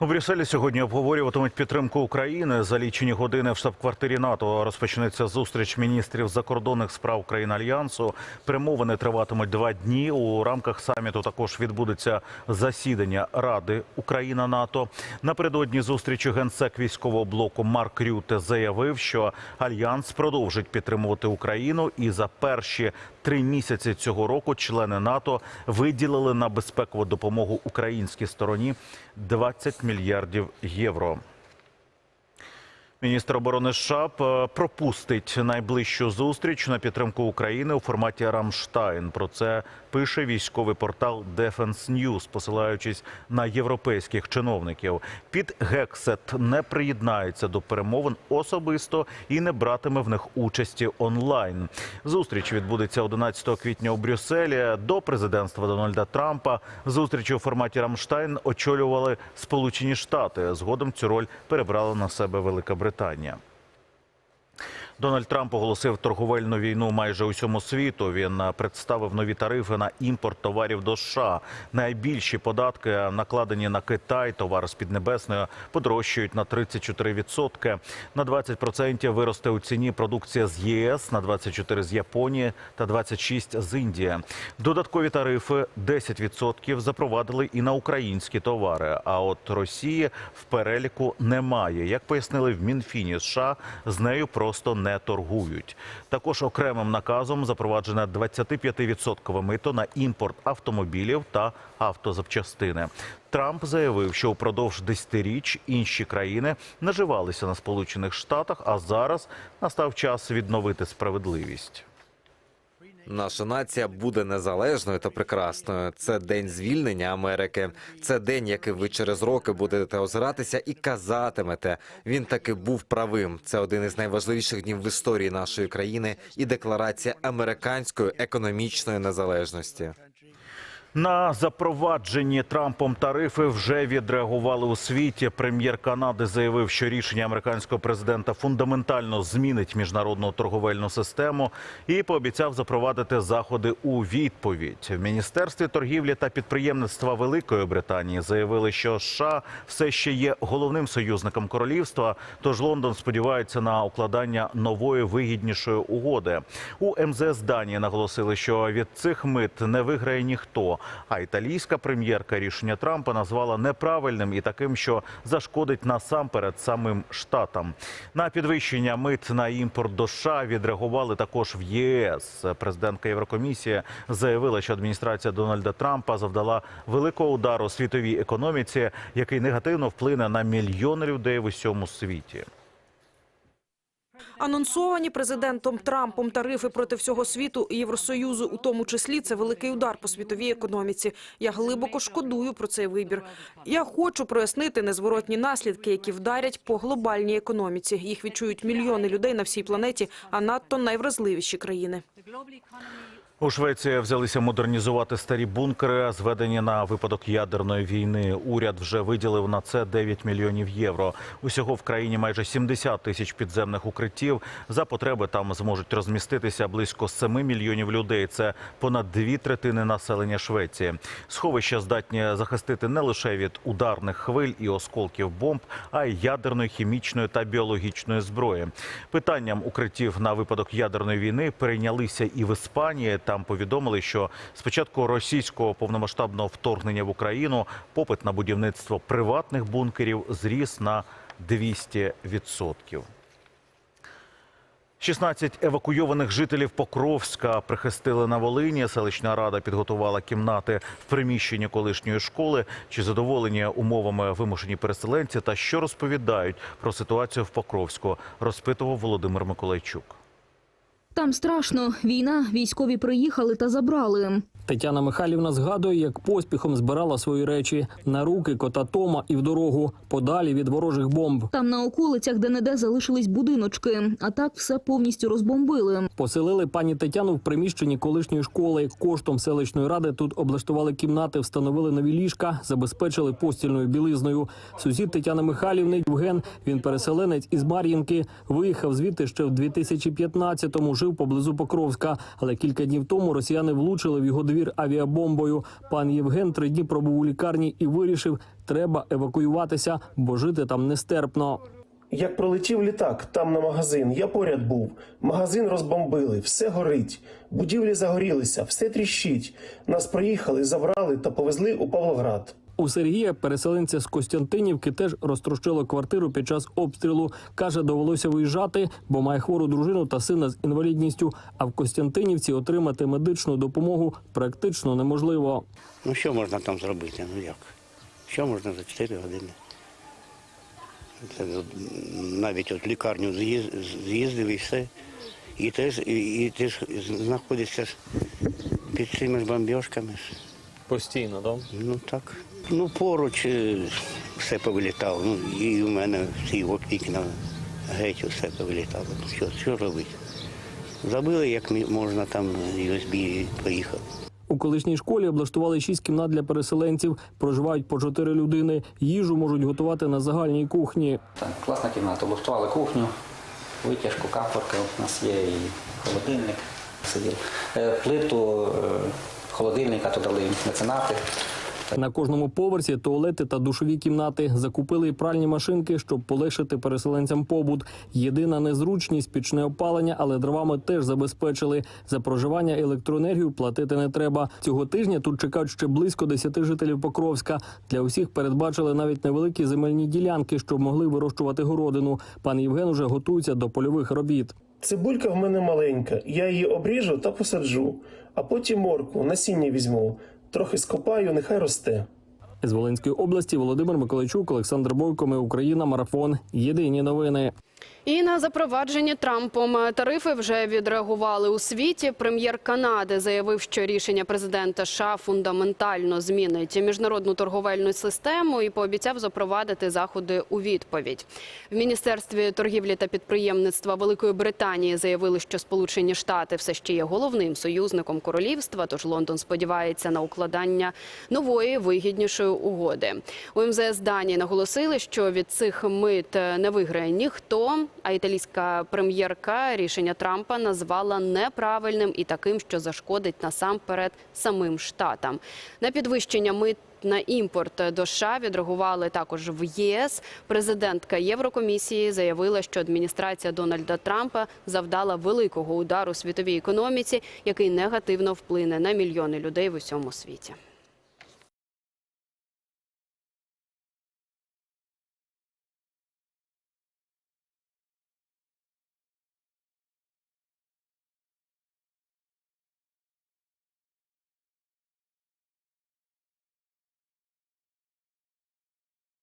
У Брюсселі сьогодні обговорюватимуть підтримку України. За лічені години в штаб-квартирі НАТО розпочнеться зустріч міністрів закордонних справ країн альянсу. Перемовини триватимуть два дні. У рамках саміту також відбудеться засідання Ради Україна НАТО. Напередодні зустрічі генсек військового блоку Марк Рюте заявив, що альянс продовжить підтримувати Україну, і за перші три місяці цього року члени НАТО виділили на безпекову допомогу українській стороні 20 мільярдів євро. Міністр оборони США е, пропустить найближчу зустріч на підтримку України у форматі Рамштайн. Про це пише військовий портал Defense News, посилаючись на європейських чиновників. Під Гексет не приєднається до перемовин особисто і не братиме в них участі онлайн. Зустріч відбудеться 11 квітня у Брюсселі. До президентства Дональда Трампа зустрічі у форматі Рамштайн очолювали Сполучені Штати. Згодом цю роль перебрала на себе Велика Британія. Британія. Дональд Трамп оголосив торговельну війну майже усьому світу. Він представив нові тарифи на імпорт товарів до США. Найбільші податки накладені на Китай. Товар з Піднебесної подорожчають на 34%. На 20% виросте у ціні продукція з ЄС, на 24% з Японії та 26% з Індії. Додаткові тарифи 10% запровадили і на українські товари. А от Росії в переліку немає. Як пояснили в Мінфіні США, з нею просто не торгують. Також окремим наказом запроваджене 25 відсоткове мито на імпорт автомобілів та автозапчастини. Трамп заявив, що упродовж десятиріч інші країни наживалися на Сполучених Штатах, а зараз настав час відновити справедливість. Наша нація буде незалежною та прекрасною. Це день звільнення Америки. Це день, який ви через роки будете озиратися і казатимете. Він таки був правим. Це один із найважливіших днів в історії нашої країни і декларація американської економічної незалежності. На запроваджені Трампом тарифи вже відреагували у світі. Прем'єр Канади заявив, що рішення американського президента фундаментально змінить міжнародну торговельну систему і пообіцяв запровадити заходи у відповідь. В міністерстві торгівлі та підприємництва Великої Британії заявили, що США все ще є головним союзником королівства. Тож Лондон сподівається на укладання нової вигіднішої угоди. У МЗС Данії наголосили, що від цих мит не виграє ніхто. А італійська прем'єрка рішення Трампа назвала неправильним і таким, що зашкодить насамперед самим штатам. На підвищення мит на імпорт до США відреагували також в ЄС. Президентка Єврокомісії заявила, що адміністрація Дональда Трампа завдала великого удару світовій економіці, який негативно вплине на мільйони людей в усьому світі. Анонсовані президентом Трампом тарифи проти всього світу і Євросоюзу, у тому числі, це великий удар по світовій економіці. Я глибоко шкодую про цей вибір. Я хочу прояснити незворотні наслідки, які вдарять по глобальній економіці. Їх відчують мільйони людей на всій планеті, а надто найвразливіші країни. У Швеції взялися модернізувати старі бункери, зведені на випадок ядерної війни. Уряд вже виділив на це 9 мільйонів євро. Усього в країні майже 70 тисяч підземних укриттів. За потреби там зможуть розміститися близько 7 мільйонів людей. Це понад дві третини населення Швеції. Сховища здатні захистити не лише від ударних хвиль і осколків бомб, а й ядерної, хімічної та біологічної зброї. Питанням укриттів на випадок ядерної війни перейнялися і в Іспанії. Там повідомили, що з початку російського повномасштабного вторгнення в Україну попит на будівництво приватних бункерів зріс на 200%. 16 евакуйованих жителів Покровська прихистили на Волині. Селищна рада підготувала кімнати в приміщенні колишньої школи. Чи задоволені умовами вимушені переселенці та що розповідають про ситуацію в Покровську, розпитував Володимир Миколайчук. Там страшно. Війна, військові приїхали та забрали. Тетяна Михайлівна згадує, як поспіхом збирала свої речі на руки кота Тома і в дорогу, подалі від ворожих бомб. Там на околицях де-не-де залишились будиночки, а так все повністю розбомбили. Поселили пані Тетяну в приміщенні колишньої школи. Коштом селищної ради тут облаштували кімнати, встановили нові ліжка, забезпечили постільною білизною. Сусід Тетяни Михайлівни Євген, він переселенець із Мар'їнки, виїхав звідти ще в 2015-му, жив поблизу Покровська. Але кілька днів тому росіяни влучили в його двір авіабомбою. Пан Євген три дні пробув у лікарні і вирішив, треба евакуюватися, бо жити там нестерпно. Як пролетів літак там на магазин, я поряд був. Магазин розбомбили, все горить. Будівлі загорілися, все тріщить. Нас проїхали, забрали та повезли у Павлоград. У Сергія, переселенця з Костянтинівки, теж розтрощило квартиру під час обстрілу. Каже, довелося виїжджати, бо має хвору дружину та сина з інвалідністю. А в Костянтинівці отримати медичну допомогу практично неможливо. Ну що можна там зробити? Ну як? Що можна за 4 години? Це навіть от лікарню з'їздив і все. І теж, і, і ти ж знаходишся під цими ж бомбіжками. Постійно, так? Ну так. Ну поруч е, все повилітало. Ну, і у мене всі вікна геть все повилітало. Ну, Що, що робити? Забили, як можна там USB поїхав. У колишній школі облаштували шість кімнат для переселенців. Проживають по чотири людини. Їжу можуть готувати на загальній кухні. Там класна кімната, облаштували кухню, витяжку, капорка, у нас є і холодильник, сидів. Е, Плиту, е, холодильника то дали меценати. На кожному поверсі туалети та душові кімнати. Закупили пральні машинки, щоб полегшити переселенцям побут. Єдина незручність пічне опалення, але дровами теж забезпечили. За проживання електроенергію платити не треба. Цього тижня тут чекають ще близько 10 жителів Покровська. Для усіх передбачили навіть невеликі земельні ділянки, щоб могли вирощувати городину. Пан Євген уже готується до польових робіт. Цибулька в мене маленька, я її обріжу та посаджу, а потім морку, насіння візьму. Трохи скопаю, нехай росте. З Волинської області Володимир Миколайчук, Олександр Бойко, Ми Україна, Марафон. Єдині новини. І на запровадження Трампом тарифи вже відреагували у світі. Прем'єр Канади заявив, що рішення президента США фундаментально змінить міжнародну торговельну систему і пообіцяв запровадити заходи у відповідь. В міністерстві торгівлі та підприємництва Великої Британії заявили, що Сполучені Штати все ще є головним союзником королівства. Тож Лондон сподівається на укладання нової вигіднішої угоди. У МЗС Данії наголосили, що від цих мит не виграє ніхто. А італійська прем'єрка рішення Трампа назвала неправильним і таким, що зашкодить насамперед самим штатам. На підвищення мит на імпорт до США відреагували також в ЄС. Президентка Єврокомісії заявила, що адміністрація Дональда Трампа завдала великого удару світовій економіці, який негативно вплине на мільйони людей в усьому світі.